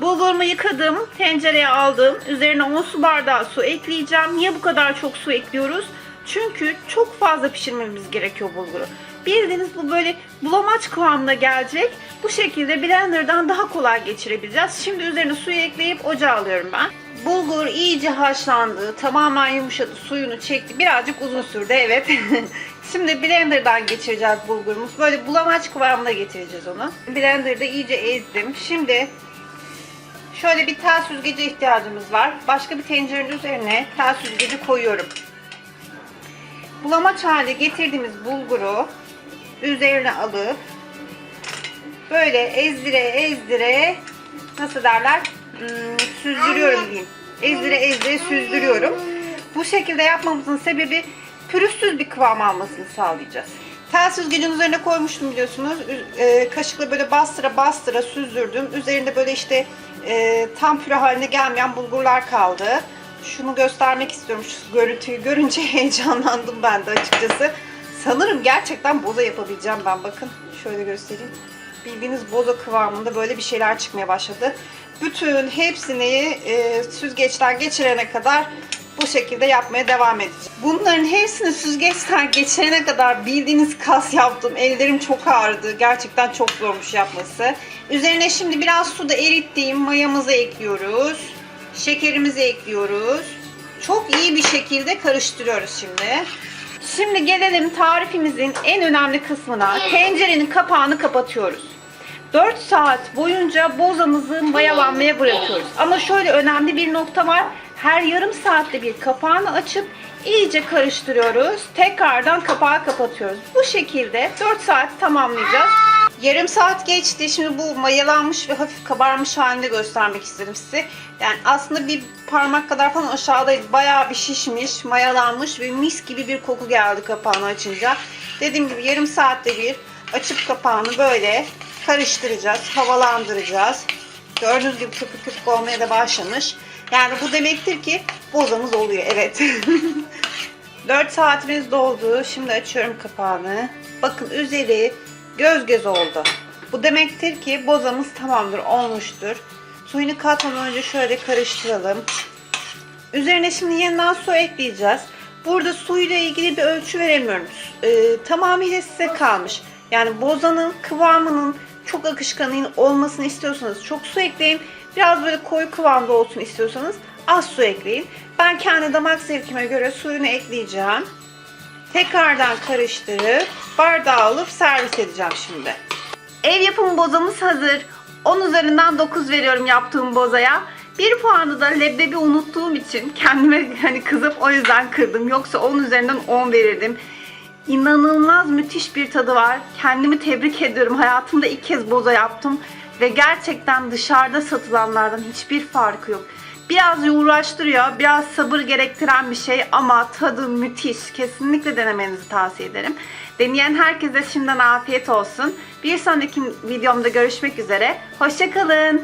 Bulgurumu yıkadım, tencereye aldım. Üzerine 10 su bardağı su ekleyeceğim. Niye bu kadar çok su ekliyoruz? Çünkü çok fazla pişirmemiz gerekiyor bulguru. Bildiğiniz bu böyle bulamaç kıvamına gelecek. Bu şekilde blenderdan daha kolay geçirebileceğiz. Şimdi üzerine suyu ekleyip ocağa alıyorum ben. Bulgur iyice haşlandı, tamamen yumuşadı, suyunu çekti. Birazcık uzun sürdü evet. Şimdi blenderdan geçireceğiz bulgurumuz. Böyle bulamaç kıvamına getireceğiz onu. Blenderda iyice ezdim. Şimdi şöyle bir tel süzgece ihtiyacımız var. Başka bir tencerenin üzerine tel süzgeci koyuyorum. Bulamaç hale getirdiğimiz bulguru üzerine alıp böyle ezdire ezdire nasıl derler Hmm, süzdürüyorum diyeyim. Ezdire ezdire süzdürüyorum. Bu şekilde yapmamızın sebebi pürüzsüz bir kıvam almasını sağlayacağız. Tel süzgecin üzerine koymuştum biliyorsunuz. E, kaşıkla böyle bastıra bastıra süzdürdüm. Üzerinde böyle işte e, tam püre haline gelmeyen bulgurlar kaldı. Şunu göstermek istiyorum. Şu görüntüyü görünce heyecanlandım ben de açıkçası. Sanırım gerçekten boza yapabileceğim ben. Bakın şöyle göstereyim. Bildiğiniz boza kıvamında böyle bir şeyler çıkmaya başladı. Bütün hepsini e, süzgeçten geçirene kadar bu şekilde yapmaya devam edeceğim. Bunların hepsini süzgeçten geçirene kadar bildiğiniz kas yaptım. Ellerim çok ağrıdı. Gerçekten çok zormuş yapması. Üzerine şimdi biraz suda erittiğim mayamızı ekliyoruz. Şekerimizi ekliyoruz. Çok iyi bir şekilde karıştırıyoruz şimdi. Şimdi gelelim tarifimizin en önemli kısmına. Tencerenin kapağını kapatıyoruz. 4 saat boyunca bozamızı mayalanmaya bırakıyoruz. Ama şöyle önemli bir nokta var. Her yarım saatte bir kapağını açıp iyice karıştırıyoruz. Tekrardan kapağı kapatıyoruz. Bu şekilde 4 saat tamamlayacağız. Yarım saat geçti. Şimdi bu mayalanmış ve hafif kabarmış halini göstermek istedim size. Yani aslında bir parmak kadar falan aşağıdaydı. Bayağı bir şişmiş, mayalanmış ve mis gibi bir koku geldi kapağını açınca. Dediğim gibi yarım saatte bir açıp kapağını böyle karıştıracağız, havalandıracağız. Gördüğünüz gibi köpük köpük olmaya da başlamış. Yani bu demektir ki bozamız oluyor. Evet. 4 saatimiz doldu. Şimdi açıyorum kapağını. Bakın üzeri göz göz oldu. Bu demektir ki bozamız tamamdır, olmuştur. Suyunu katmadan önce şöyle karıştıralım. Üzerine şimdi yeniden su ekleyeceğiz. Burada suyla ilgili bir ölçü veremiyorum. Ee, tamamıyla size kalmış. Yani bozanın kıvamının çok akışkanın olmasını istiyorsanız çok su ekleyin. Biraz böyle koyu kıvamda olsun istiyorsanız az su ekleyin. Ben kendi damak zevkime göre suyunu ekleyeceğim. Tekrardan karıştırıp bardağa alıp servis edeceğim şimdi. Ev yapımı bozamız hazır. 10 üzerinden 9 veriyorum yaptığım bozaya. Bir puanı da leblebi unuttuğum için kendime hani kızıp o yüzden kırdım. Yoksa 10 üzerinden 10 verirdim. İnanılmaz müthiş bir tadı var. Kendimi tebrik ediyorum. Hayatımda ilk kez boza yaptım. Ve gerçekten dışarıda satılanlardan hiçbir farkı yok. Biraz uğraştırıyor, biraz sabır gerektiren bir şey ama tadı müthiş. Kesinlikle denemenizi tavsiye ederim. Deneyen herkese şimdiden afiyet olsun. Bir sonraki videomda görüşmek üzere. Hoşçakalın.